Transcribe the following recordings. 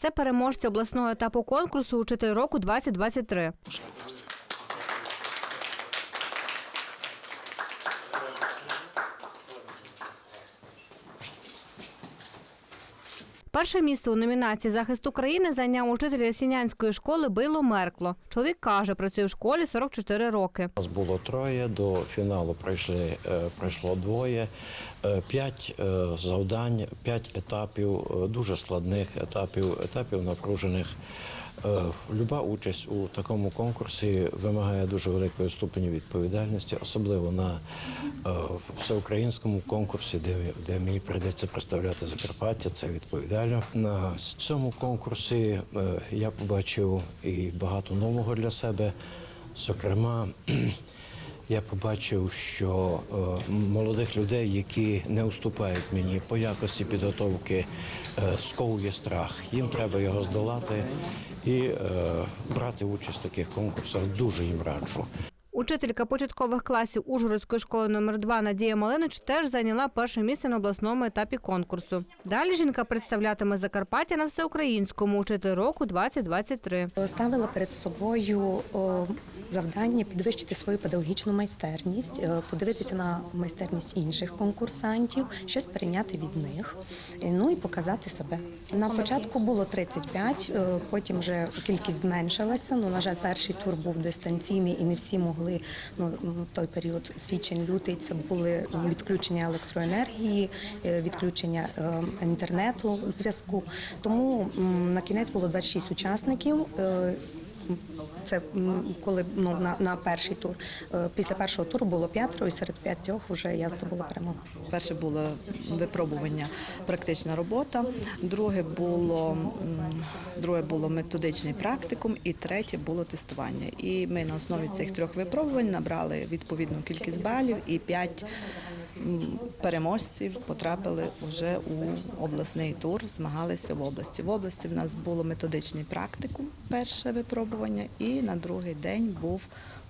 Це переможці обласного етапу конкурсу Учитель року 2023. Перше місце у номінації Захист України зайняв учитель Ясінянської школи Било Меркло. Чоловік каже, працює в школі 44 роки. Нас було троє, до фіналу пройшли, е, пройшло двоє, Е, п'ять е, завдань, п'ять етапів, дуже складних етапів, етапів напружених. Е, Люба участь у такому конкурсі вимагає дуже великої ступені відповідальності, особливо на е, всеукраїнському конкурсі, де, де мені прийдеться представляти Закарпаття. Це відповідально. На цьому конкурсі е, я побачив і багато нового для себе. Зокрема, я побачив, що е, молодих людей, які не уступають мені по якості підготовки, е, сковує страх. Їм треба його здолати і е, брати участь в таких конкурсах. Дуже їм раджу. Учителька початкових класів Ужгородської школи номер 2 Надія Малинич теж зайняла перше місце на обласному етапі конкурсу. Далі жінка представлятиме Закарпаття на всеукраїнському учитель року 2023. Ставила перед собою завдання підвищити свою педагогічну майстерність, е, подивитися на майстерність інших конкурсантів, щось перейняти від них, е, ну і показати себе. На початку було 35, е, потім вже кількість зменшилася. Ну, на жаль, перший тур був дистанційний і не всі могли. Ну, той період січень-лютий це були відключення електроенергії, е, відключення е, інтернету зв'язку. Тому на кінець було 26 учасників. Це коли ну на, на перший тур. Е, Після першого туру було п'ятеро, і серед п'ятьох вже я здобула перемогу. Перше було випробування, практична робота. Друге було друге було методичний практикум, і третє було тестування. І ми на основі цих трьох випробувань набрали відповідну кількість балів, і п'ять переможців потрапили вже у обласний тур, змагалися в області. В області в нас було методичний практикум, перше випробування, і на другий день був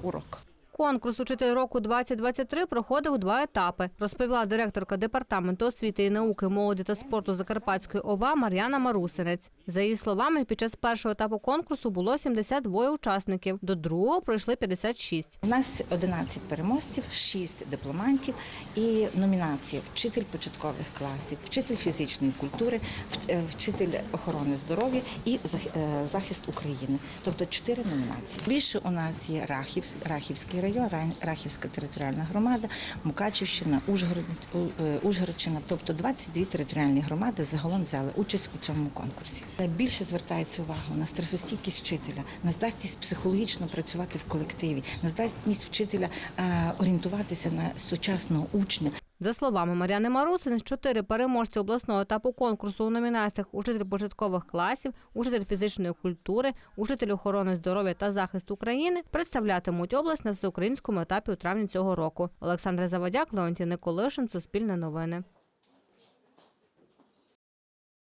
урок. Конкурс Учитель року 2023 проходив два етапи, розповіла директорка департаменту освіти і науки, молоді та спорту Закарпатської ОВА Мар'яна Марусинець. За її словами, під час першого етапу конкурсу було 72 учасників, до другого пройшли 56. У нас 11 переможців, 6 дипломантів і номінації вчитель початкових класів, вчитель фізичної культури, е, вчитель охорони здоров'я і е, захист України. Тобто чотири номінації. Більше у нас є Рахів, Рахівський район, Ра- Рахівська територіальна громада, Мукачівщина, Ужгород, е, Ужгородщина. Тобто 22 територіальні громади загалом взяли участь у цьому конкурсі. Більше звертається увагу на стресостійкість вчителя, на здатність психологічно працювати в колективі, на здатність вчителя е, орієнтуватися на сучасного учня. За словами Мар'яни Марусин, чотири переможці обласного етапу конкурсу у номінаціях Учитель початкових класів, учитель фізичної культури, учитель охорони здоров'я та захисту України представлятимуть область на всеукраїнському етапі у травні цього року. Олександр Заводяк, Леонтій Николишин, Суспільне новини.